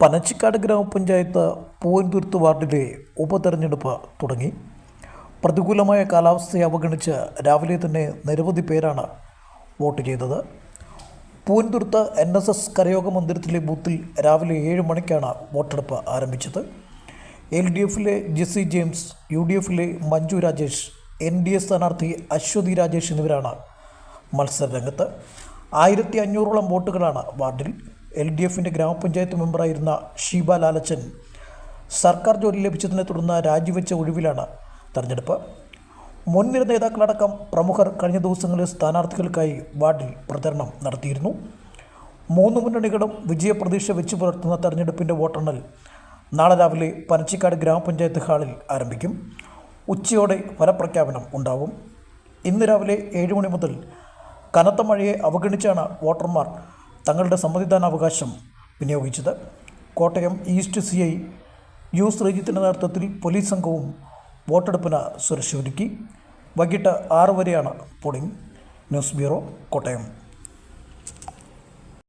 പനച്ചിക്കാട് ഗ്രാമപഞ്ചായത്ത് പൂവൻതുരുത്ത് വാർഡിലെ ഉപതെരഞ്ഞെടുപ്പ് തുടങ്ങി. പ്രതികൂലമായ കാലാവസ്ഥയെ അവഗണിച്ച് രാവിലെ തന്നെ നിരവധി പേരാണ് വോട്ട് ചെയ്തത്. പൂവൻതുരുത്ത് എൻ എസ് എസ് കരയോഗ മന്ദിരത്തിലെ ബൂത്തിൽ രാവിലെ ഏഴ് മണിക്കാണ് വോട്ടെടുപ്പ് ആരംഭിച്ചത്. എൽ ഡി എഫിലെ ജെസ്സി ജെയിംസ് യു ഡി എഫിലെ Manju Rajesh N D A സ്ഥാനാർത്ഥി അശ്വതി രാജേഷ് എന്നിവരാണ് മത്സരരംഗത്ത്. ആയിരത്തി അഞ്ഞൂറോളം വോട്ടുകളാണ് വാർഡിൽ. എൽ ഡി എഫിന്റെ ഗ്രാമപഞ്ചായത്ത് മെമ്പറായിരുന്ന ഷീബ ലാലച്ചൻ സർക്കാർ ജോലി ലഭിച്ചതിനെ തുടർന്ന് രാജിവെച്ച ഒഴിവിലാണ് തെരഞ്ഞെടുപ്പ്. മുൻനിര നേതാക്കളടക്കം പ്രമുഖർ കഴിഞ്ഞ ദിവസങ്ങളിൽ സ്ഥാനാർത്ഥികൾക്കായി വാർഡിൽ പ്രചരണം നടത്തിയിരുന്നു. മൂന്ന് മുന്നണികളും വിജയപ്രതീക്ഷ വെച്ചു പുലർത്തുന്ന തെരഞ്ഞെടുപ്പിന്റെ വോട്ടെണ്ണൽ നാളെ രാവിലെ പനച്ചിക്കാട് ഗ്രാമപഞ്ചായത്ത് ഹാളിൽ ആരംഭിക്കും. ഉച്ചയോടെ ഫലപ്രഖ്യാപനം ഉണ്ടാവും. ഇന്ന് രാവിലെ ഏഴ് മണി മുതൽ കനത്ത മഴയെ അവഗണിച്ചാണ് വോട്ടർമാർ തങ്ങളുടെ സമ്മതിദാനാവകാശം വിനിയോഗിച്ചത്. Kottayam east C I U ശ്രീജിത്തിന്റെ നേതൃത്വത്തിൽ പോലീസ് സംഘവും വോട്ടെടുപ്പിന് സുരക്ഷ ഒരുക്കി. വൈകിട്ട് ആറ് വരെയാണ് പോളിംഗ്. News bureau Kottayam.